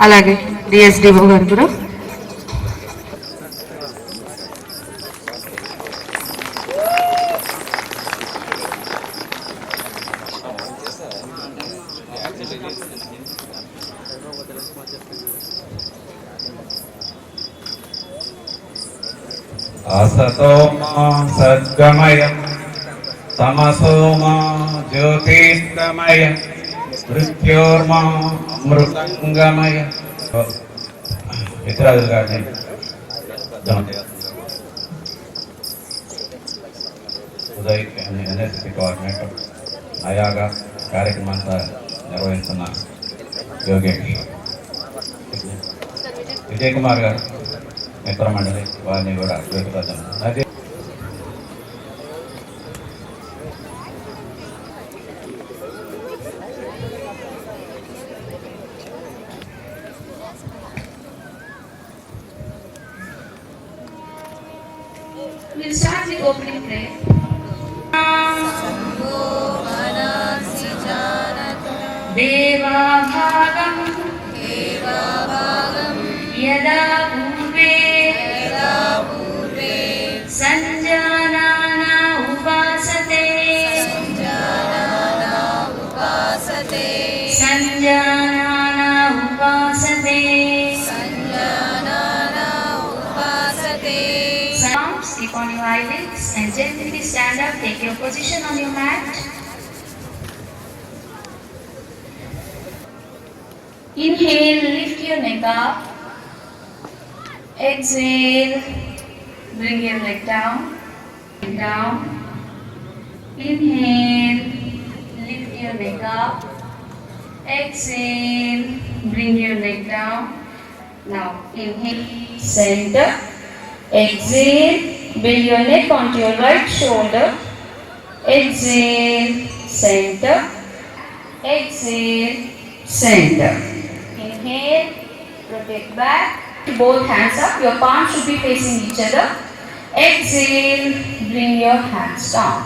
అలాగే డిఎస్డిఓ గారు असतो मा सद्गमय तमसो मा ज्योतिर्गमय మృత్యోర్మా అమృతంగమయ ఇతరాదులు కానీ ఉదయ్ ఎన్ఎస్పి కోఆర్డినేటర్ అయాగా కార్యక్రమంతా నిర్వహిస్తున్న యోగేష్ విజయ్ కుమార్ గారు మిత్ర మండలి వారిని కూడా వ్యక్తిగతం అదే We'll start the opening prayer. देवाभागं यदा on your eyelids and gently stand up. Take your position on your mat. Inhale, lift your neck up. Exhale, bring your leg down. Down. Inhale, lift your neck up. Exhale, bring your leg down. Now, inhale, center. Exhale, bring your neck onto your right shoulder. Exhale, center. Exhale, center. Inhale, rotate back. Both hands up. Your palms should be facing each other. Exhale, bring your hands down.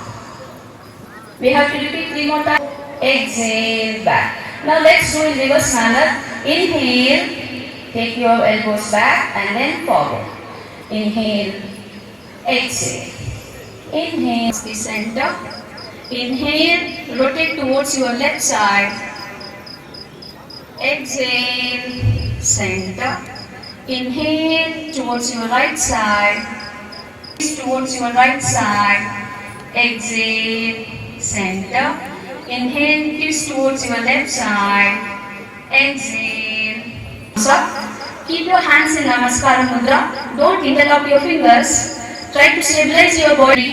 We have to repeat three more times. Exhale, back. Now let's do in reverse manner. Inhale, take your elbows back and then forward. Inhale, exhale. Inhale, the center. Inhale, rotate towards your left side. Exhale, center. Inhale towards your right side. Towards your right side. Exhale, center. Inhale, twist towards your left side. Exhale. Up. Keep your hands in Namaskara Mudra. Don't interlock your fingers. Try to stabilize your body.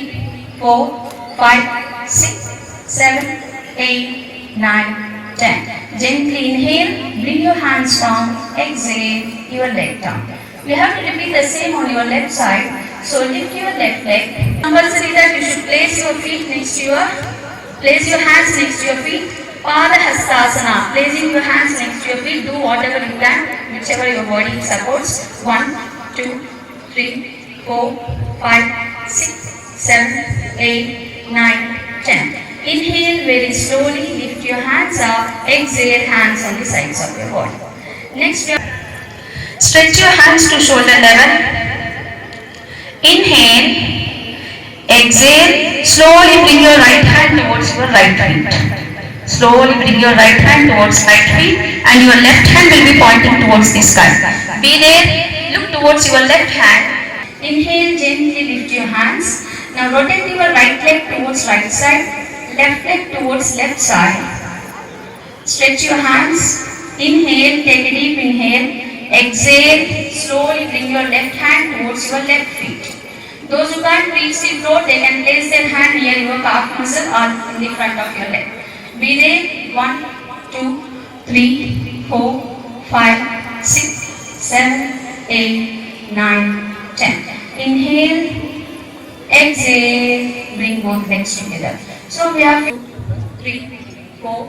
Four, five, six, seven, eight, nine, ten. Gently inhale, bring your hands down. Exhale, your leg down. You have to repeat the same on your left side. So lift your left leg. Compulsory that you should place your feet next to your, place your hands next to your feet. Pada Hastasana. Placing your hands next to your feet. Do whatever you can, whichever your body supports. One, two, three, four, five, six, seven, eight, nine, ten. Inhale very slowly. Lift your hands up. Exhale, hands on the sides of your body. Next, stretch your hands to shoulder level. Inhale. Exhale. Slowly bring your right hand towards your right feet. Slowly bring your right hand towards right feet and your left hand will be pointing towards the sky. Be there, look towards your left hand. Inhale, gently lift your hands. Now rotate your right leg towards right side, left leg towards left side. Stretch your hands. Inhale, take a deep inhale. Exhale, slowly bring your left hand towards your left feet. Those who can't reach the floor, they can place their hand near your calf muscle or in the front of your leg. There. One, two, three, four, five, six, seven, eight, nine, ten. Inhale, exhale, bring both legs together. So we have two, three, four,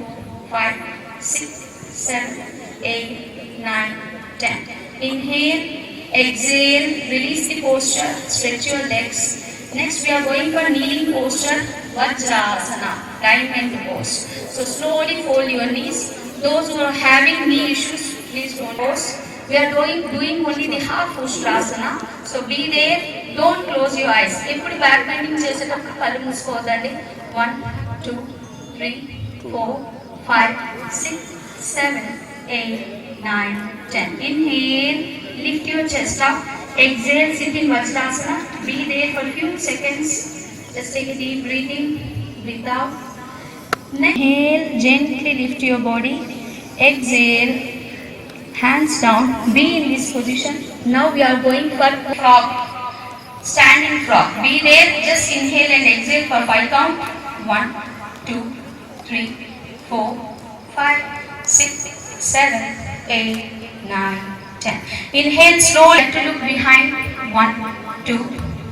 five, six, seven, eight, nine, ten. Inhale, exhale, release the posture, stretch your legs. Next we are going for kneeling posture, Vajrasana, diamond pose. So slowly fold your knees. Those who are having knee issues, please don't pose. We are doing, doing only the half Ustrasana. So be there, don't close your eyes. ఇప్పుడు back bending చేసేటప్పుడు కళ్ళు మూసుకోవద్దండి one two three four five six seven eight nine ten inhale lift your chest up exhale sit in Vajrasana be there for few seconds just take deep breathing breathe out Inhale, gently lift your body. Exhale, hands down. Be in this position. Now we are going for frog. Standing frog. Be there. Just inhale and exhale for five count. One, two, three, four, five, six, seven, eight, nine, ten. Inhale slowly to look behind. One, two,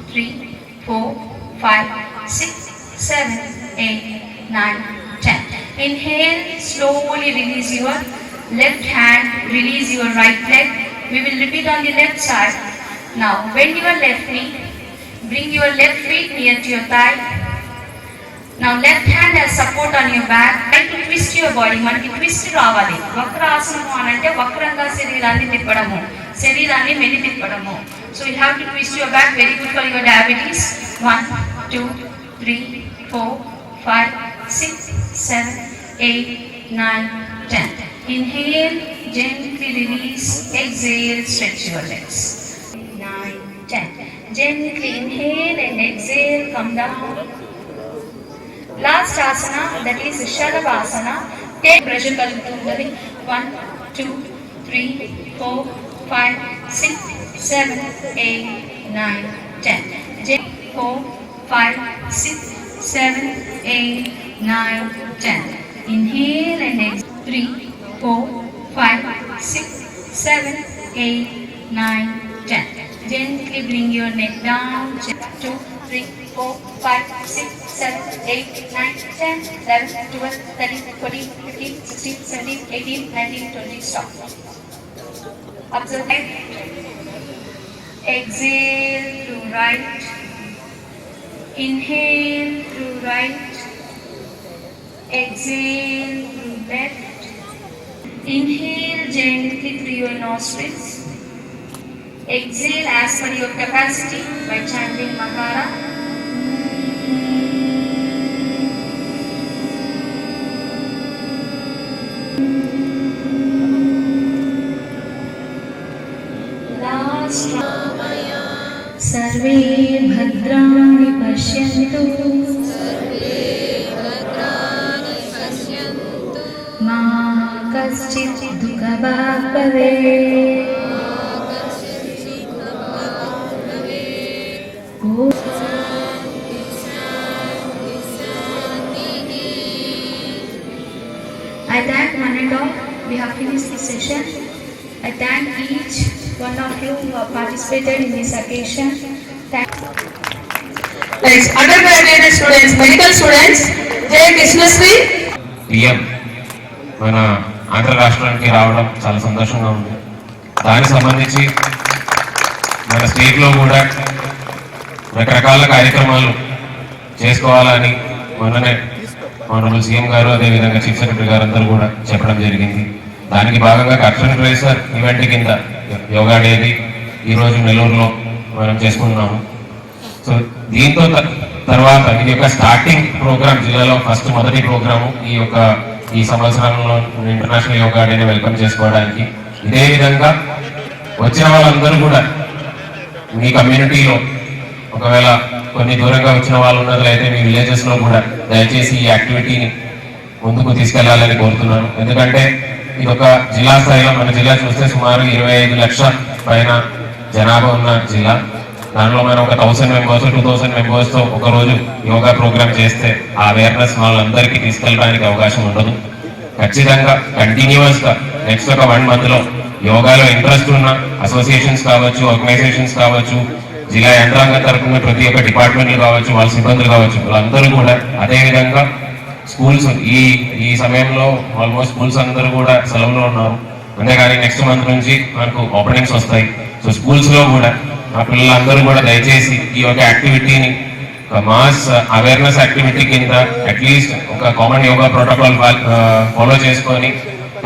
three, four, five, six, seven, eight, nine, ten. Inhale, slowly release your left hand, release your right leg. We will repeat on the left side. Now, bend your left knee, bring your left feet near to your thigh. Now left hand has support on your back. Try to twist your body. మనకి twist రావాలి వక్రాసనము అని అంటే వక్రంగా శరీరాన్ని తిప్పడము శరీరాన్ని మెలి తిప్పడము so you have to twist your back very good for your diabetes one two three four five six seven eight nine ten Inhale, gently release, exhale, stretch your legs. Nine, ten. Gently inhale and exhale, come down. Last asana, that is Shalabhasana. Take 6 7 One, two, three, four, five, six, seven, eight, nine, ten. 9, four, five, six, seven, eight, nine, ten. Inhale and exhale. Three, 4, 5, 6, 7, 8, 9, 10. Gently bring your neck down. 2, 3, 4, 5, 6, 7, 8, 9, 10, 11, 12, 13, 14, 15, 16, 17, 18, 19, 20. Stop. Exhale to right. Inhale to right. Exhale to left. Inhale gently through your nostrils. Exhale as per your capacity by chanting Makara. Last. सर्वे भद्राणि I thank one and all. We have finished this session. I thank each one of you who have participated in this occasion. Thank Next, undergraduate students, medical students, J. Krishnasri. PM మన ఆంధ్ర రాష్ట్రానికి రావడం చాలా సంతోషంగా ఉంది దానికి సంబంధించి మన స్టేట్లో కూడా రకరకాల కార్యక్రమాలు చేసుకోవాలని మొన్ననే ఆనరబుల్ సీఎం గారు అదేవిధంగా చీఫ్ సెక్రటరీ గారు అందరూ కూడా చెప్పడం జరిగింది. దానికి భాగంగా కర్షన్ ట్రేసర్ ఈవెంట్ కింద యోగా డేది ఈరోజు నెల్లూరులో మనం చేసుకుంటున్నాము. సో దీంతో త- తర్వాత ఇది యొక్క స్టార్టింగ్ ప్రోగ్రామ్ జిల్లాలో ఫస్ట్ మొదటి ప్రోగ్రాము ఈ యొక్క ఈ సంవత్సరంలో ఇంటర్నేషనల్ యోగా డేని వెల్కమ్ చేసుకోవడానికి. ఇదే విధంగా వచ్చిన వాళ్ళందరూ కూడా మీ కమ్యూనిటీలో ఒకవేళ కొన్ని దూరంగా వచ్చిన వాళ్ళు ఉన్నట్లయితే మీ విలేజెస్లో కూడా దయచేసి ఈ యాక్టివిటీని ముందుకు తీసుకెళ్ళాలని కోరుతున్నాను. ఎందుకంటే ఇది ఒక జిల్లా స్థాయిలో మన జిల్లా చూస్తే సుమారు ఇరవై ఐదు లక్షల పైన జనాభా ఉన్న జిల్లా. దానిలో మనం ఒక థౌసండ్ మెంబర్స్ టూ థౌసండ్ మెంబర్స్తో ఒక రోజు యోగా ప్రోగ్రామ్ చేస్తే ఆ అవేర్నెస్ వాళ్ళందరికీ తీసుకెళ్ళడానికి అవకాశం ఉండదు. ఖచ్చితంగా కంటిన్యూస్గా నెక్స్ట్ ఒక వన్ మంత్లో యోగాలో ఇంట్రెస్ట్ ఉన్న అసోసియేషన్స్ కావచ్చు ఆర్గనైజేషన్స్ కావచ్చు జిల్లా యంత్రాంగం తరఫున ప్రతి ఒక్క డిపార్ట్మెంట్లు కావచ్చు వాళ్ళ సిబ్బందులు కావచ్చు వాళ్ళందరూ కూడా అదేవిధంగా స్కూల్స్ ఈ ఈ సమయంలో ఆల్మోస్ట్ స్కూల్స్ అందరూ కూడా సెలవులో ఉన్నారు. అంతేగాని నెక్స్ట్ మంత్ నుంచి మనకు ఓపెనింగ్స్ వస్తాయి. సో స్కూల్స్లో కూడా ఆ పిల్లలందరూ కూడా దయచేసి ఈ యొక్క యాక్టివిటీని ఒక మాస్ అవేర్నెస్ యాక్టివిటీ కింద అట్లీస్ట్ ఒక కామన్ యోగా ప్రోటోకాల్ ఫాలో చేసుకొని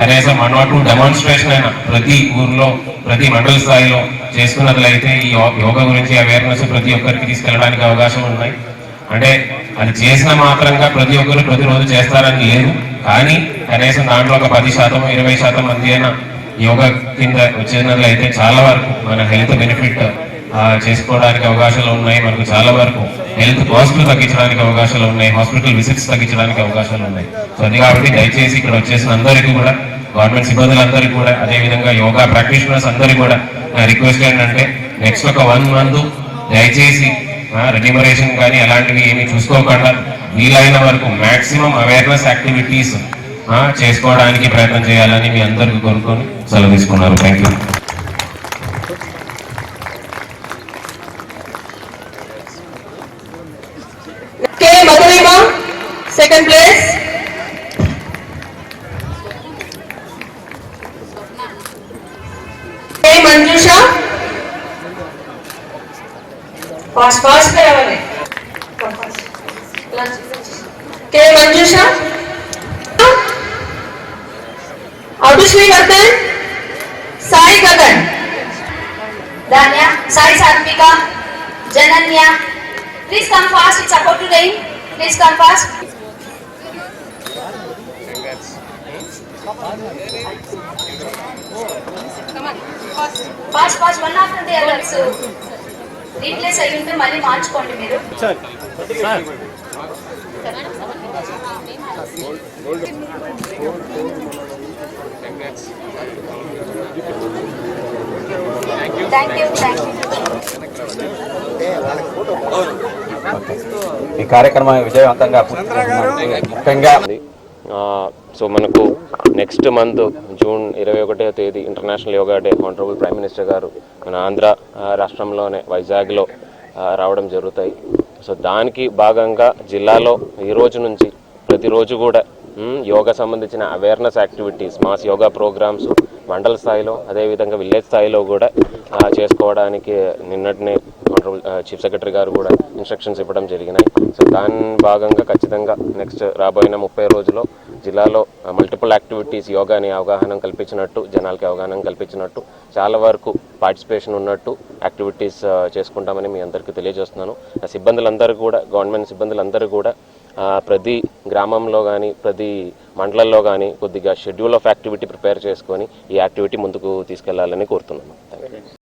కనీసం వన్ ఆర్ టూ డెమాన్స్ట్రేషన్ అయినా ప్రతి ఊర్లో ప్రతి మండల స్థాయిలో చేసుకున్నట్లయితే ఈ యో- యోగా గురించి అవేర్నెస్ ప్రతి ఒక్కరికి తీసుకెళ్ళడానికి అవకాశం ఉన్నాయి. అంటే అది చేసిన మాత్రంగా ప్రతి ఒక్కరు ప్రతిరోజు చేస్తారని లేదు. కానీ కనీసం దాంట్లో ఒక పది శాతం ఇరవై శాతం మంది అయినా యోగా కింద వచ్చినట్లయితే చాలా వరకు మన హెల్త్ బెనిఫిట్ చేసుకోవడానికి అవకాశాలు ఉన్నాయి మనకు చాలా వరకు. హెల్త్ కాస్ట్లు తగ్గించడానికి అవకాశాలు ఉన్నాయి హాస్పిటల్ విజిట్స్ తగ్గించడానికి అవకాశాలు ఉన్నాయి. సో అది కాబట్టి దయచేసి ఇక్కడ వచ్చేసిన అందరికీ కూడా గవర్నమెంట్ సిబ్బందులందరికీ కూడా అదేవిధంగా యోగా ప్రాక్టీషనర్స్ అందరికీ కూడా నా రిక్వెస్ట్ ఏంటంటే నెక్స్ట్ ఒక వన్ మంత్ దయచేసి రెన్యూమరేషన్ కానీ అలాంటివి ఏమి చూసుకోకుండా వీలైన వరకు మాక్సిమం అవేర్నెస్ యాక్టివిటీస్ చేసుకోవడానికి ప్రయత్నం చేయాలని మీ అందరికీ కోరుకొని సెలవు తీసుకున్నారు. థ్యాంక్ యూ Fast, fast గా రావాలి. Come fast. K. Manjusha. Abhishri Vardhan. Dhanya Sai Satvika Jananya please come fast it's about to die please come fast fast fast one after the others replace అయ్యి ఉంటే మళ్ళీ మార్చుకోండి మీరు. ఈ కార్యక్రమం విజయవంతంగా ముఖ్యంగా సో మనకు నెక్స్ట్ మంత్ జూన్ ఇరవై ఒకటో తేదీ international yoga day honourable prime minister గారు మన ఆంధ్ర రాష్ట్రంలోనే వైజాగ్లో రావడం జరుగుతాయి. సో దానికి భాగంగా జిల్లాలో ఈ రోజు నుంచి ప్రతిరోజు కూడా యోగా సంబంధించిన awareness activities mass yoga programmes మండల స్థాయిలో అదేవిధంగా విలేజ్ స్థాయిలో కూడా చేసుకోవడానికి నిన్నటినే చీఫ్ సెక్రటరీ గారు కూడా ఇన్స్ట్రక్షన్స్ ఇవ్వడం జరిగినాయి. సో దాని భాగంగా ఖచ్చితంగా నెక్స్ట్ రాబోయిన ముప్పై రోజుల్లో జిల్లాలో మల్టిపుల్ యాక్టివిటీస్ యోగాని అవగాహన కల్పించినట్టు జనాలకి అవగాహన కల్పించినట్టు చాలా వరకు పార్టిసిపేషన్ ఉన్నట్టు యాక్టివిటీస్ చేసుకుంటామని మీ అందరికీ తెలియజేస్తున్నాను. ఆ సిబ్బందులందరూ కూడా గవర్నమెంట్ సిబ్బందులందరూ కూడా ప్రతి గ్రామంలో కానీ ప్రతి మండలంలో కానీ కొద్దిగా షెడ్యూల్ ఆఫ్ యాక్టివిటీ ప్రిపేర్ చేసుకొని ఈ యాక్టివిటీ ముందుకు తీసుకెళ్ళాలని కోరుతున్నాను.